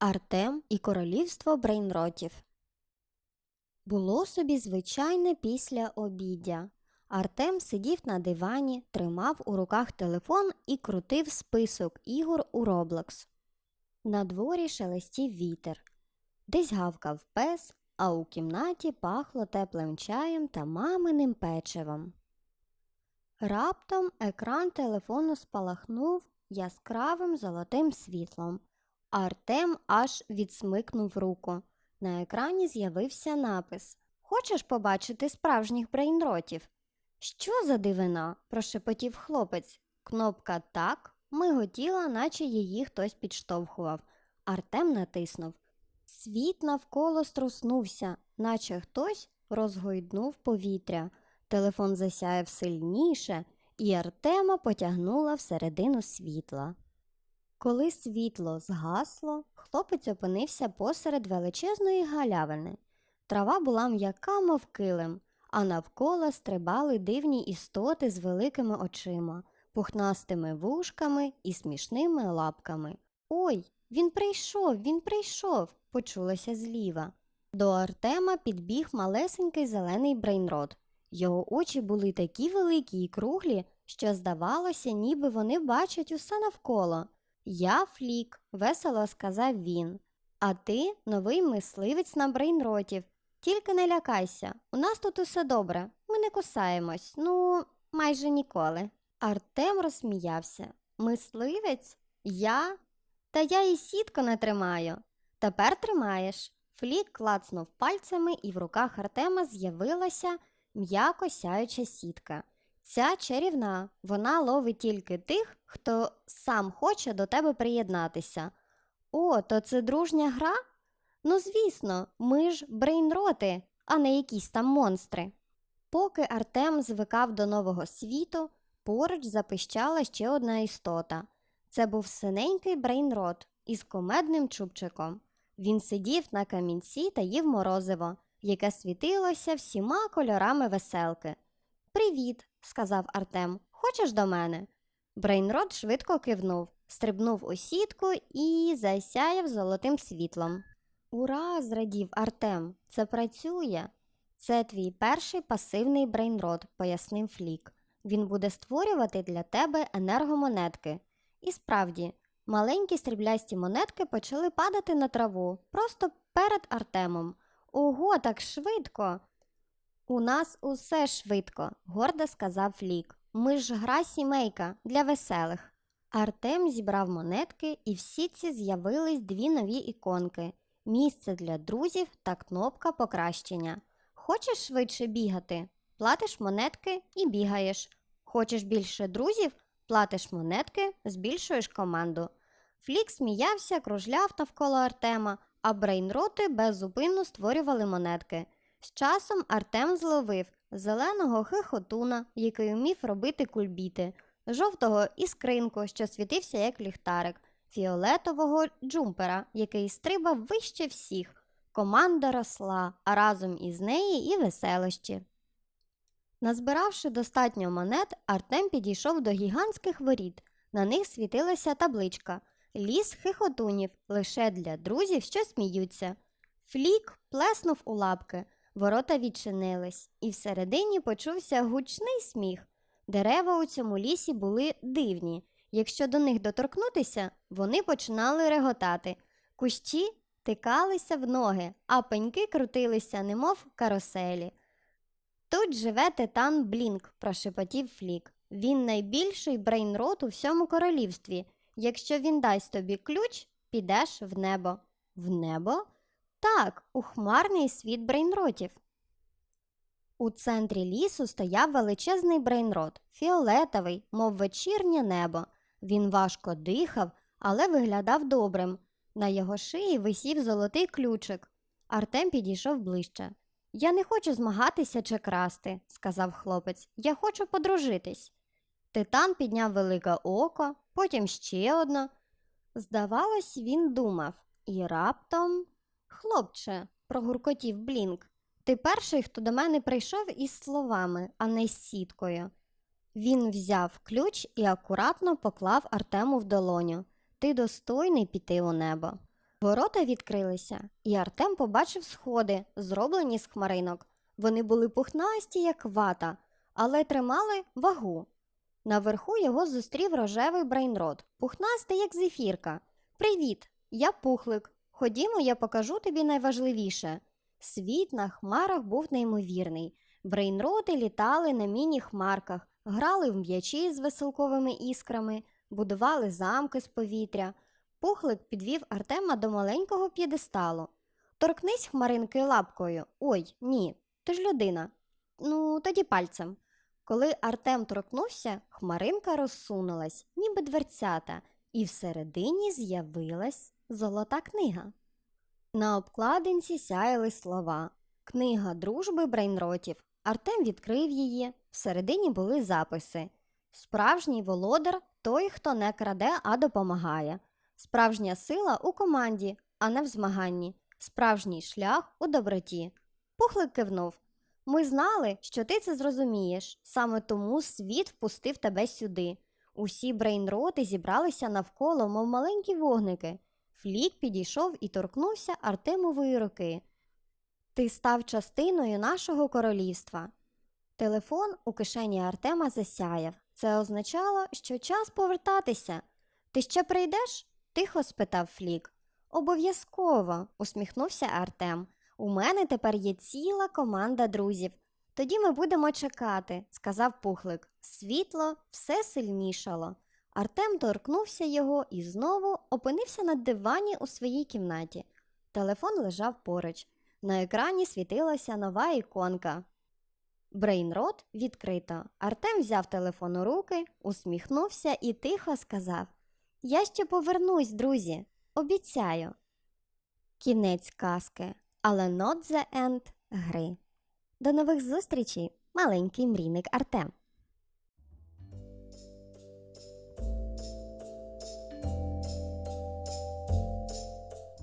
Артем і королівство брейнротів. Було собі звичайне після обіддя. Артем сидів на дивані, тримав у руках телефон і крутив список ігор у Roblox. На дворі шелестів вітер. Десь гавкав пес, а у кімнаті пахло теплим чаєм та маминим печивом. Раптом екран телефону спалахнув яскравим золотим світлом. Артем аж відсмикнув руку. На екрані з'явився напис Хочеш побачити справжніх брейнротів? Що за дивина? прошепотів хлопець. Кнопка так миготіла, наче її хтось підштовхував. Артем натиснув. Світ навколо струснувся, наче хтось розгойднув повітря. Телефон засяяв сильніше, і Артема потягнула всередину світла. Коли світло згасло, хлопець опинився посеред величезної галявини. Трава була м'яка, мов килим, а навколо стрибали дивні істоти з великими очима, пухнастими вушками і смішними лапками. Ой, він прийшов, він прийшов, почулося зліва. До Артема підбіг малесенький зелений брейнрот. Його очі були такі великі і круглі, що здавалося, ніби вони бачать усе навколо. Я флік, весело сказав він. А ти новий мисливець на брейнротів. Тільки не лякайся, у нас тут усе добре, ми не кусаємось, ну, майже ніколи. Артем розсміявся. Мисливець? Я? Та я і сітку не тримаю. Тепер тримаєш. Флік клацнув пальцями, і в руках Артема з'явилася м'яко сяюча сітка. Ця чарівна, вона ловить тільки тих, хто сам хоче до тебе приєднатися. О, то це дружня гра? Ну, звісно, ми ж брейнроти, а не якісь там монстри. Поки Артем звикав до нового світу, поруч запищала ще одна істота. Це був синенький брейнрот із комедним чубчиком. Він сидів на камінці та їв морозиво, яке світилося всіма кольорами веселки. Привіт, сказав Артем. Хочеш до мене? Брейнрот швидко кивнув, стрибнув у сітку і засяяв золотим світлом. Ура! зрадів Артем. Це працює. Це твій перший пасивний брейнрот, пояснив Флік. Він буде створювати для тебе енергомонетки. І справді, маленькі стріблясті монетки почали падати на траву просто перед Артемом. Ого, так швидко. У нас усе швидко, гордо сказав Флік. Ми ж гра сімейка для веселих. Артем зібрав монетки, і в сітці з'явились дві нові іконки місце для друзів та кнопка покращення. Хочеш швидше бігати? Платиш монетки і бігаєш. Хочеш більше друзів? Платиш монетки, збільшуєш команду. Флік сміявся, кружляв навколо Артема, а брейнроти беззупинно створювали монетки. З часом Артем зловив зеленого хихотуна, який умів робити кульбіти, жовтого іскринку, що світився як ліхтарик, фіолетового джумпера, який стрибав вище всіх. Команда росла, а разом із неї і веселощі. Назбиравши достатньо монет, Артем підійшов до гігантських воріт. На них світилася табличка Ліс хихотунів лише для друзів, що сміються. Флік плеснув у лапки, ворота відчинились, і всередині почувся гучний сміх. Дерева у цьому лісі були дивні. Якщо до них доторкнутися, вони починали реготати. Кущі тикалися в ноги, а пеньки крутилися, немов каруселі. Тут живе титан Блінк, прошепотів Флік. Він найбільший брейнрот у всьому королівстві. Якщо він дасть тобі ключ, підеш в небо. В небо? Так, у хмарний світ брейнротів. У центрі лісу стояв величезний брейнрот, фіолетовий, мов вечірнє небо. Він важко дихав, але виглядав добрим. На його шиї висів золотий ключик. Артем підійшов ближче. Я не хочу змагатися чи красти, сказав хлопець. Я хочу подружитись. Титан підняв велике око, потім ще одне. Здавалось, він думав, і раптом. Хлопче, прогуркотів Блінк, ти перший, хто до мене прийшов із словами, а не з сіткою. Він взяв ключ і акуратно поклав Артему в долоню. Ти достойний піти у небо. Ворота відкрилися, і Артем побачив сходи, зроблені з хмаринок. Вони були пухнасті, як вата, але тримали вагу. Наверху його зустрів рожевий брейнрот, пухнастий, як зефірка. Привіт, я пухлик. Ходімо, я покажу тобі найважливіше. Світ на хмарах був неймовірний. Брейнроти літали на міні-хмарках, грали в м'ячі з веселковими іскрами, будували замки з повітря. Пухлик підвів Артема до маленького п'єдесталу. Торкнись хмаринки лапкою. Ой, ні, ти ж людина. Ну, тоді пальцем. Коли Артем торкнувся, хмаринка розсунулась, ніби дверцята, і всередині з'явилась золота книга. На обкладинці сяяли слова Книга дружби брейнротів. Артем відкрив її. Всередині були записи. Справжній володар той, хто не краде, а допомагає. Справжня сила у команді, а не в змаганні. Справжній шлях у доброті. Пухлик кивнув. Ми знали, що ти це зрозумієш. Саме тому світ впустив тебе сюди. Усі брейнроти зібралися навколо, мов маленькі вогники. Флік підійшов і торкнувся Артемової руки. Ти став частиною нашого королівства. Телефон у кишені Артема засяяв. Це означало, що час повертатися. Ти ще прийдеш? тихо спитав Флік. Обов'язково, усміхнувся Артем. У мене тепер є ціла команда друзів. Тоді ми будемо чекати, сказав пухлик. Світло все сильнішало. Артем торкнувся його і знову опинився на дивані у своїй кімнаті. Телефон лежав поруч. На екрані світилася нова іконка. Брейнрот відкрито. Артем взяв телефон у руки, усміхнувся і тихо сказав: Я ще повернусь, друзі. Обіцяю. Кінець казки, але not the end гри. До нових зустрічей, маленький мрійник Артем.